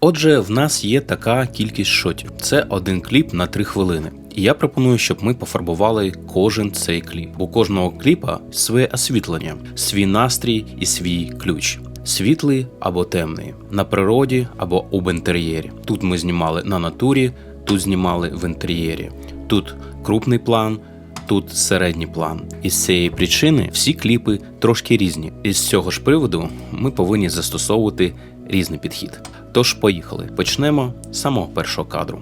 Отже, в нас є така кількість шотів. Це один кліп на 3 хвилини. І я пропоную, щоб ми пофарбували кожен цей кліп. У кожного кліпа своє освітлення, свій настрій і свій ключ. Світлий або темний, на природі або у інтер'єрі. Тут ми знімали на натурі, тут знімали в інтер'єрі. Тут крупний план, тут середній план. Із цієї причини всі кліпи трошки різні. І з цього ж приводу ми повинні застосовувати різний підхід. Тож поїхали. Почнемо з самого першого кадру.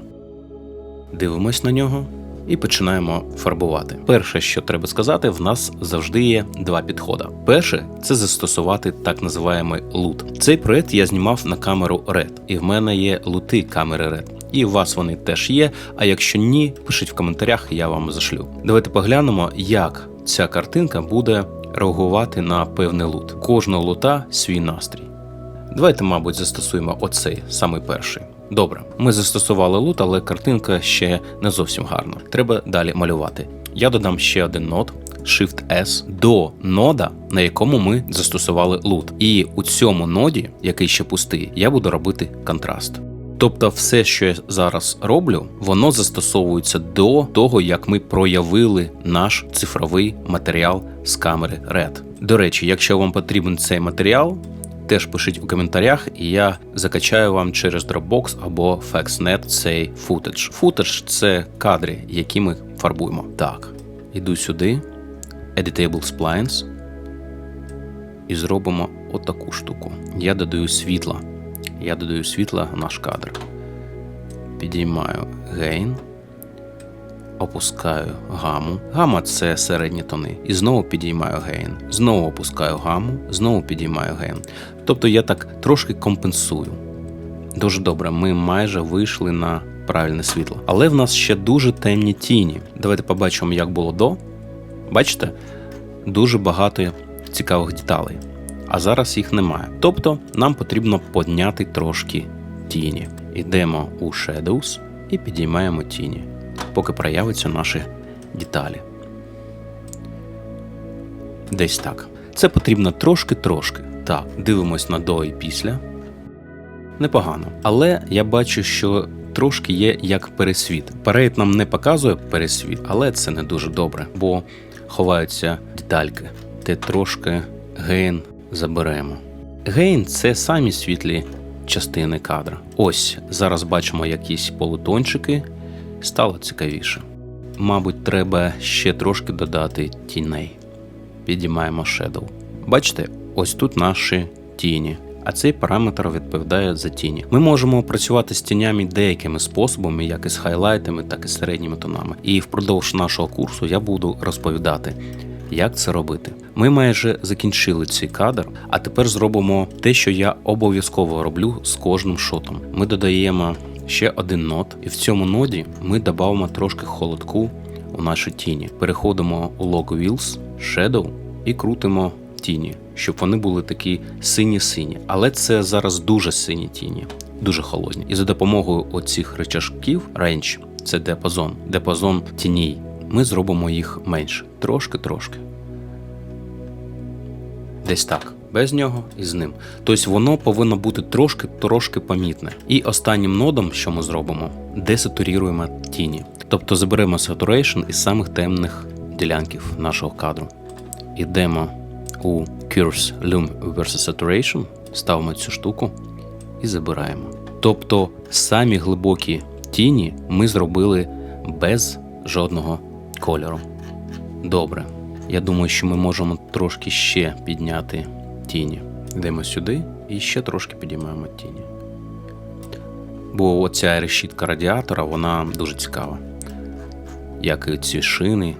Дивимось на нього і починаємо фарбувати. Перше, що треба сказати, в нас завжди є два підходи. Перше це застосувати так називаємий лут. Цей проект я знімав на камеру Red, і в мене є лути камери Red. І у вас вони теж є. А якщо ні, пишіть в коментарях, я вам зашлю. Давайте поглянемо, як ця картинка буде реагувати на певний лут. Кожного лута свій настрій. Давайте, мабуть, застосуємо оцей самий перший. Добре, ми застосували лут, але картинка ще не зовсім гарна. Треба далі малювати. Я додам ще один нод. Shift S до нода, на якому ми застосували лут. І у цьому ноді, який ще пустий, я буду робити контраст. Тобто, все, що я зараз роблю, воно застосовується до того, як ми проявили наш цифровий матеріал з камери Red. До речі, якщо вам потрібен цей матеріал, теж пишіть у коментарях, і я закачаю вам через Dropbox або FaxNet цей футаж. Футаж це кадри, які ми фарбуємо. Так, іду сюди, Editable Splines, і зробимо отаку штуку. Я додаю світла. Я додаю світла в наш кадр. Підіймаю гейн, опускаю гаму. Гама це середні тони. І знову підіймаю гейн. Знову опускаю гаму, знову підіймаю гейн. Тобто я так трошки компенсую. Дуже добре, ми майже вийшли на правильне світло. Але в нас ще дуже темні тіні. Давайте побачимо, як було до. Бачите? Дуже багато цікавих деталей. А зараз їх немає. Тобто нам потрібно підняти трошки тіні. Йдемо у Shadows і підіймаємо тіні, поки проявляться наші деталі. Десь так. Це потрібно трошки-трошки. Так, дивимось на до і після. Непогано. Але я бачу, що трошки є як пересвіт. Перейд нам не показує пересвіт, але це не дуже добре, бо ховаються детальки, де трошки гейн заберемо. Гейн це самі світлі частини кадра. Ось зараз бачимо якісь полутончики, стало цікавіше. Мабуть, треба ще трошки додати тіней. Підіймаємо Shadow. Бачите, ось тут наші тіні. А цей параметр відповідає за тіні. Ми можемо працювати з тінями деякими способами, як і з хайлайтами, так і з середніми тонами. І впродовж нашого курсу я буду розповідати, як це робити. Ми майже закінчили цей кадр, а тепер зробимо те, що я обов'язково роблю з кожним шотом. Ми додаємо ще один нод, і в цьому ноді ми додамо трошки холодку у наші тіні. Переходимо у Log Wheels, Shadow і крутимо тіні, щоб вони були такі сині-сині. Але це зараз дуже сині тіні, дуже холодні. І за допомогою оцих речашків Range, це диапазон, диапазон тіней, ми зробимо їх менше, трошки-трошки. Десь так, без нього і з ним. Тобто воно повинно бути трошки-трошки помітне. І останнім нодом, що ми зробимо, десатуріруємо тіні. Тобто заберемо saturation із самих темних ділянків нашого кадру. Ідемо у Curves Lume versus Saturation, ставимо цю штуку і забираємо. Тобто самі глибокі тіні ми зробили без жодного кольору. Добре. Я думаю, що ми можемо трошки ще підняти тіні. Йдемо сюди і ще трошки підіймаємо тіні. Бо оця решітка радіатора, вона дуже цікава. Як і ці шини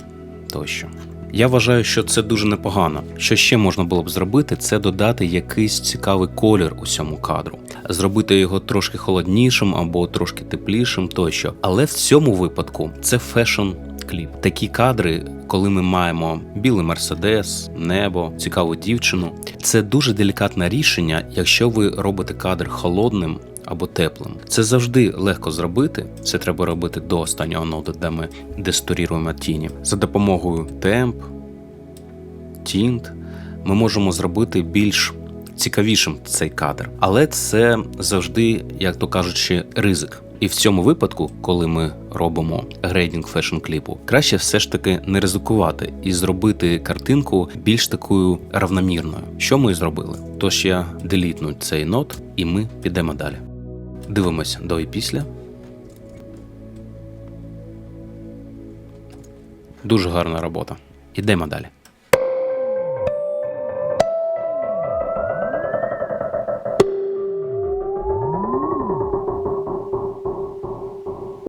тощо. Я вважаю, що це дуже непогано. Що ще можна було б зробити, це додати якийсь цікавий колір у цьому кадру, зробити його трошки холоднішим або трошки теплішим тощо. Але в цьому випадку це фешн кліп. Такі кадри, коли ми маємо білий мерседес, небо, цікаву дівчину. Це дуже делікатне рішення, якщо ви робите кадр холодним. Або теплим. Це завжди легко зробити. Це треба робити до останнього ноду, де ми десторіруємо тіні. За допомогою темп, тінт ми можемо зробити більш цікавішим цей кадр. Але це завжди, як то кажучи, ризик. І в цьому випадку, коли ми робимо грейдинг фешн кліпу, краще все ж таки не ризикувати і зробити картинку більш такою равномірною. Що ми і зробили? Тож я делітну цей нот, і ми підемо далі. Дивимось до і після. Дуже гарна робота. Ідемо далі.